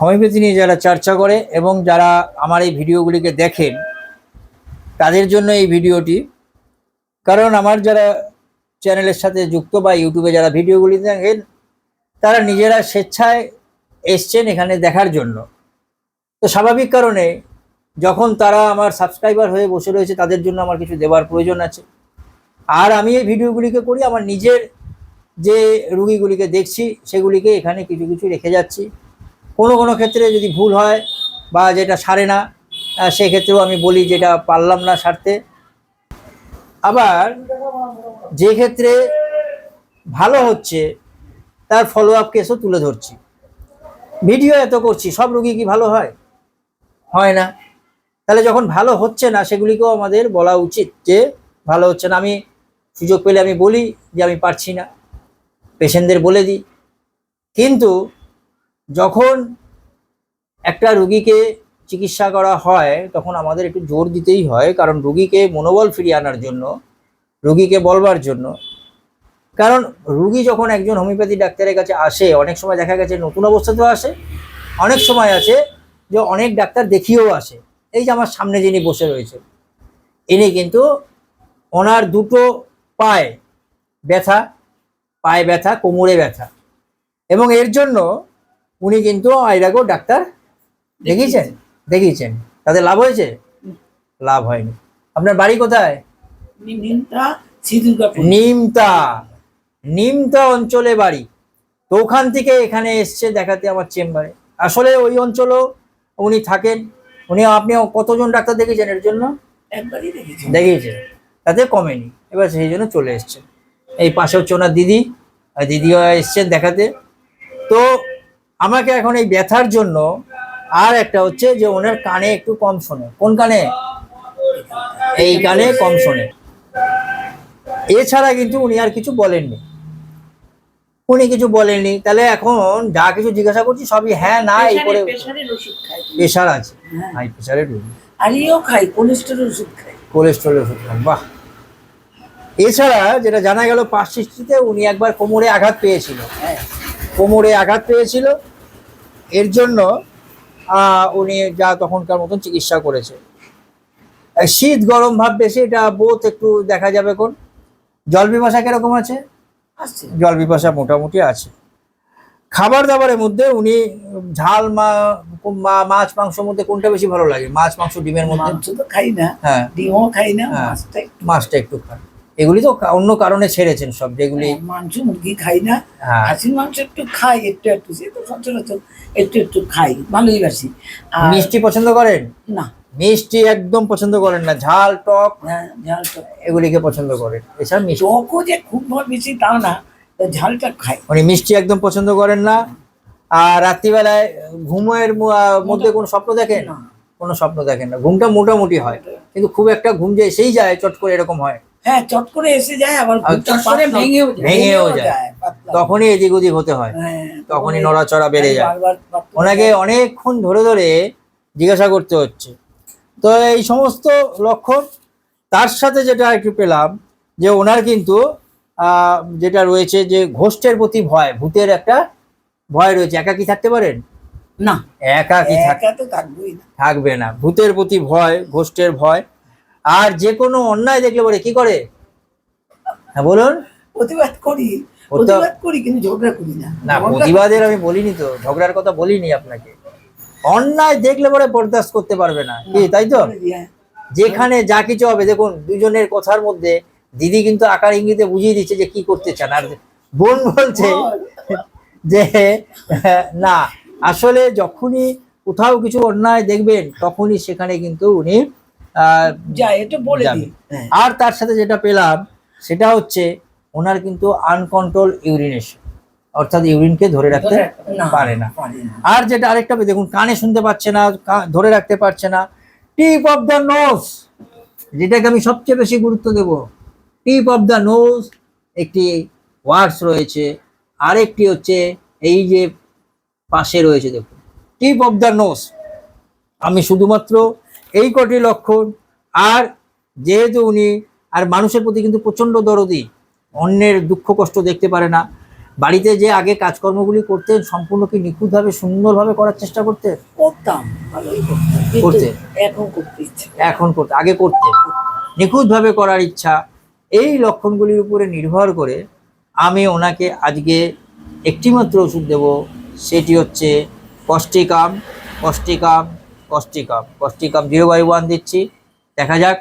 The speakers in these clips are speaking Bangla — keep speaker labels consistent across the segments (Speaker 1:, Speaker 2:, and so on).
Speaker 1: হোমিওপ্যাথি নিয়ে যারা চর্চা করে এবং যারা আমার এই ভিডিওগুলিকে দেখেন, তাদের জন্য এই ভিডিওটি। কারণ আমার যারা চ্যানেলের সাথে যুক্ত বা ইউটিউবে যারা ভিডিওগুলি দেখেন, তারা নিজেরা স্বেচ্ছায় এসছেন এখানে দেখার জন্য। তো স্বাভাবিক কারণে যখন তারা আমার সাবস্ক্রাইবার হয়ে বসে রয়েছে, তাদের জন্য আমার কিছু দেওয়ার প্রয়োজন আছে। আর আমি এই ভিডিওগুলিকে করি, আমার নিজের যে রুগীগুলিকে দেখছি, সেগুলিকে এখানে কিছু কিছু রেখে যাচ্ছি। কোনো কোনো ক্ষেত্রে যদি ভুল হয় বা যেটা সারে না সেক্ষেত্রেও আমি বলি যেটা পারলাম না সারতে। আবার যে ক্ষেত্রে ভালো হচ্ছে, তার ফলো আপ কেসও তুলে ধরছি। ভিডিও এত করছি, সব রুগী কি ভালো হয়? হয় না। তাহলে যখন ভালো হচ্ছে না, সেগুলিকেও আমাদের বলা উচিত যে ভালো হচ্ছে না। আমি সুযোগ পেলে আমি বলি যে আমি পারছি না। পেশেন্টদের বলে দিই। কিন্তু যখন একটা রুগীকে চিকিৎসা করা হয়, তখন আমাদের একটু জোর দিতেই হয়, কারণ রুগীকে মনোবল ফিরিয়ে আনার জন্য, রুগীকে বলবার জন্য। কারণ রুগী যখন একজন হোমিওপ্যাথি ডাক্তারের কাছে আসে, অনেক সময় দেখা গেছে নতুন অবস্থাতেও আসে, অনেক সময় আছে যে অনেক ডাক্তার দেখিয়েও আসে। এই যে আমার সামনে যিনি বসে রয়েছে, ইনি কিন্তু ওনার দুটো পায়ে ব্যথা পায়ে ব্যথা, কোমরে ব্যথা। এবং এর জন্য উনি কিন্তু এর আগেও ডাক্তার দেখিয়েছেন। দেখিয়েছেন তাদের লাভ হয়েছে? লাভ হয়নি। আপনার বাড়ি কোথায়? নিমতা নিমতা অঞ্চলে বাড়ি। তো ওখান থেকে এখানে এসছে দেখাতে আমার চেম্বারে। আসলে ওই অঞ্চলেও উনি থাকেন। উনি আপনি কতজন ডাক্তার দেখেছেন এর জন্য?
Speaker 2: একবারই দেখেছি
Speaker 1: দেখিয়েছে তাতে কমেনি। এবার সেই জন্য চলে এসছে এই পাশে হচ্ছে ওনার দিদি। দিদিও এসছেন দেখাতে। তো আমাকে এখন এই ব্যথার জন্য আর একটা হচ্ছে যে ওনার কানে একটু কম শোনে। কোন কানে? এই কানে কম শোনে। এছাড়া কিন্তু উনি আর কিছু বলেননি। উনি কিছু বলেননি। তাহলে এখন যা কিছু জিজ্ঞাসা করছি সবই হ্যাঁ না এই করে প্রেশার আছে।
Speaker 2: হ্যাঁ।
Speaker 1: হাই প্রেশারের রোগী।
Speaker 2: আর ইও খাই কোলেস্টেরল ওষুধ খাই
Speaker 1: কোলেস্ট্রল ওষুধ খান বাহ। এছাড়া যেটা জানা গেল পাঁচ সৃষ্টিতে উনি একবার কোমরে আঘাত পেয়েছিল।
Speaker 2: হ্যাঁ।
Speaker 1: কোমরে আঘাত পেয়েছিল। এর জন্য উনি যা তখনকার মতন চিকিৎসা করেছে। শীত গরম ভাব বেশি এটা বোধ একটু দেখা যাবে কোন? জল বিপাশা কীরকম আছে? জল বিপাশা মোটামুটি আছে। খাবার দাবারের মধ্যে উনি ঝাল মা মাছ মাংসের মধ্যে কোনটা বেশি ভালো লাগে? মাছ মাংস ডিমের মধ্যে?
Speaker 2: মাংস খাই না।
Speaker 1: হ্যাঁ।
Speaker 2: ডিমও খাই না
Speaker 1: হ্যাঁ।
Speaker 2: মাছটা একটু
Speaker 1: মাছটা একটু খান এগুলি তো অন্য কারণে ছেড়েছেন সব যেগুলি
Speaker 2: হ্যাঁ, মাংস মুরগি খাই না।
Speaker 1: হ্যাঁ।
Speaker 2: খাসির মাংস একটু খাই একটু একটু সে তো সচরাচর একটু একটু খাই ভালোই বাসি।
Speaker 1: মিষ্টি পছন্দ করেন?
Speaker 2: না।
Speaker 1: মিষ্টি একদম পছন্দ করেন না ঝাল টক
Speaker 2: হ্যাঁ ঝালটা
Speaker 1: এগুলিকে পছন্দ করেন। এছাড়া মিষ্টি
Speaker 2: টকও যে খুব ভালো বেশি তাও না ঝালটা খাই।
Speaker 1: মানে মিষ্টি একদম পছন্দ করেন না। আর রাত্রিবেলায় ঘুমের মধ্যে কোনো স্বপ্ন দেখেন?
Speaker 2: না।
Speaker 1: কোনো স্বপ্ন দেখেন না। ঘুমটা মোটামুটি হয়। কিন্তু খুব একটা ঘুম যে এসেই যায় চট করে এরকম হয়।
Speaker 2: হ্যাঁ চট করে এসে যায় আবার চট করে ভেঙেও যায়।
Speaker 1: ভেঙেও যায়। তখনই এদিক ওদিক হতে হয়।
Speaker 2: হ্যাঁ,
Speaker 1: তখনই নড়াচড়া বেড়ে যায়। ওনাকে অনেকক্ষণ ধরে ধরে জিজ্ঞাসা করতে হচ্ছে। তো এই সমস্ত লক্ষণ তার সাথে যেটা একটু পেলাম যে ওনার কিন্তু আহ, যেটা রয়েছে যে ঘোষ্ঠের প্রতি ভয় ভূতের একটা ভয় রয়েছে। একাকি থাকতে পারেন?
Speaker 2: না। একা তো
Speaker 1: থাকবে না। ভূতের প্রতি ভয় ঘোষ্ঠের ভয় আর যে কোনো অন্যায় দেখলে পরে কি করে? হ্যাঁ বলুন।
Speaker 2: প্রতিবাদ করি প্রতিবাদ করি কিন্তু ঝগড়া করি না।
Speaker 1: না প্রতিবাদের আমি বলিনি তো ঝগড়ার কথা বলিনি আপনাকে। অন্যায় দেখলে পরে বরদাস্ত করতে পারবে না। কি তাই তো?
Speaker 2: হ্যাঁ।
Speaker 1: যেখানে যা কিছু হবে দেখুন দুজনের কথার মধ্যে দিদি কিন্তু আকার ইঙ্গিতে বুঝিয়ে দিচ্ছে যে কি করতে চান। আর বোন বলছে যে না আসলে যখনই কোথাও কিছু অন্যায় দেখবেন তখনই সেখানে কিন্তু উনি
Speaker 2: হ্যাঁ।
Speaker 1: আর তার সাথে যেটা পেলাম সেটা হচ্ছে ওনার কিন্তু আনকন্ট্রোল ইউরিনেশন অর্থাৎ ইউরিনকে ধরে রাখতে পারে না। আর যেটা আরেকটা দেখুন কানে শুনতে পাচ্ছে না ধরে রাখতে পারছে না। টিপ অফ দ্য নোজ যেটাকে আমি সবচেয়ে বেশি গুরুত্ব দেব। টিপ অফ দ্য নোজ একটি ওয়ার্ডস রয়েছে। আরেকটি হচ্ছে এই যে পাশে রয়েছে দেখুন। টিপ অফ দ্য নোজ আমি শুধুমাত্র এই কটি লক্ষণ আর যেহেতু উনি আর মানুষের প্রতি কিন্তু প্রচণ্ড দরদি অন্যের দুঃখ কষ্ট দেখতে পারে না। বাড়িতে যে আগে কাজকর্মগুলি করতেন সম্পূর্ণ কি নিখুঁতভাবে সুন্দরভাবে করার চেষ্টা করতেন?
Speaker 2: করতাম
Speaker 1: করতে?
Speaker 2: এখন করতে
Speaker 1: এখন করতে আগে করতেন। নিখুঁতভাবে করার ইচ্ছা। এই লক্ষণগুলির উপরে নির্ভর করে আমি ওনাকে আজকে একটিমাত্র ওষুধ দেব সেটি হচ্ছে causticum causticum causticum causticum zero by one দিচ্ছি। দেখা যাক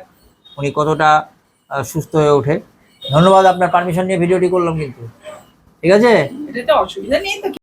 Speaker 1: উনি কতটা সুস্থ হয়ে ওঠে। ধন্যবাদ আপনার পারমিশন নিয়ে ভিডিওটি করলাম কিন্তু। ঠিক আছে?
Speaker 2: এটা অসুবিধা নেই